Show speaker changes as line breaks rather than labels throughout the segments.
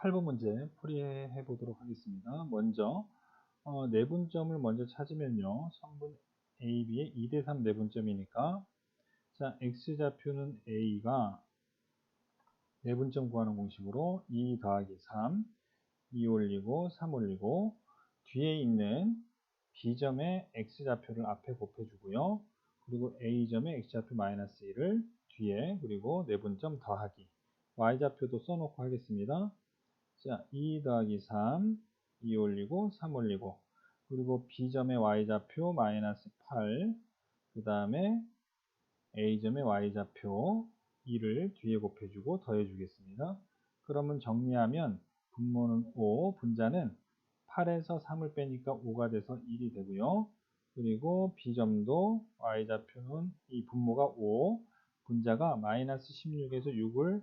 8번 문제 풀이해 보도록 하겠습니다. 먼저 어, 내분점을 먼저 찾으면요. 성분 AB의 2대3 내분점이니까 자 X좌표는 A가 내분점 구하는 공식으로 2 더하기 3 2 올리고 3 올리고 뒤에 있는 B점의 X좌표를 앞에 곱해주고요. 그리고 A점의 X좌표 마이너스 1을 뒤에 그리고 내분점 더하기 Y좌표도 써놓고 하겠습니다. 자, 2 더하기 3, 2 올리고 3 올리고 그리고 B점의 Y좌표 마이너스 8, 그 다음에 A점의 Y좌표 2를 뒤에 곱해주고 더해주겠습니다. 그러면 정리하면 분모는 5, 분자는 8에서 3을 빼니까 5가 돼서 1이 되고요. 그리고 B점도 Y좌표는 이 분모가 5, 분자가 마이너스 16에서 6을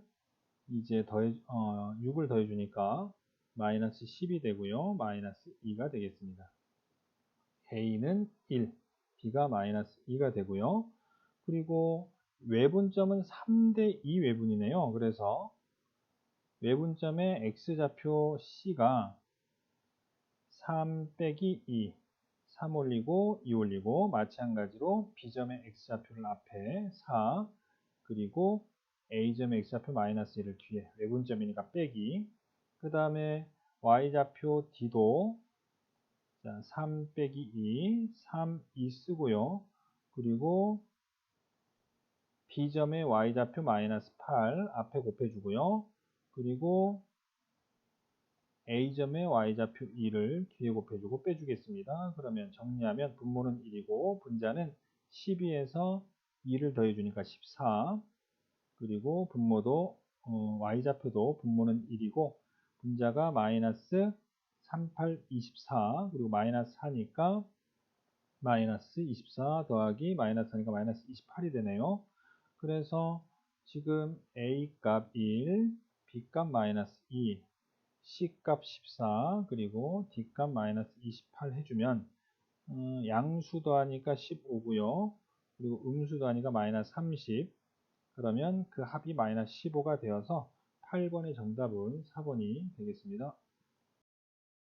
이제 더해, 어, 6을 더해주니까 마이너스 10이 되고요. 마이너스 2가 되겠습니다. A는 1, B가 마이너스 2가 되고요. 그리고 외분점은 3대 2 외분이네요. 그래서 외분점의 X좌표 C가 3 빼기 2, 3 올리고 2 올리고 마찬가지로 B점의 X좌표를 앞에 4 그리고 A점의 X좌표 마이너스 1을 뒤에 외분점이니까 빼기 그 다음에 Y좌표 D도 자, 3 빼기 2, 3, 2 쓰고요. 그리고 B점의 Y좌표 마이너스 8 앞에 곱해주고요. 그리고 A점의 Y좌표 2를 뒤에 곱해주고 빼주겠습니다. 그러면 정리하면 분모는 1이고 분자는 12에서 2를 더해주니까 14 그리고 분모도 어, y좌표도 분모는 1이고 분자가 마이너스 38, 24 그리고 마이너스 4니까 마이너스 24 더하기 마이너스 4니까 마이너스 28이 되네요. 그래서 지금 A 값 1, B 값 마이너스 2, C 값 14 그리고 D 값 마이너스 28 해주면 음, 양수 더하니까 15고요. 그리고 음수 더하니까 마이너스 30 그러면 그 합이 마이너스 15가 되어서 8번의 정답은 4번이 되겠습니다.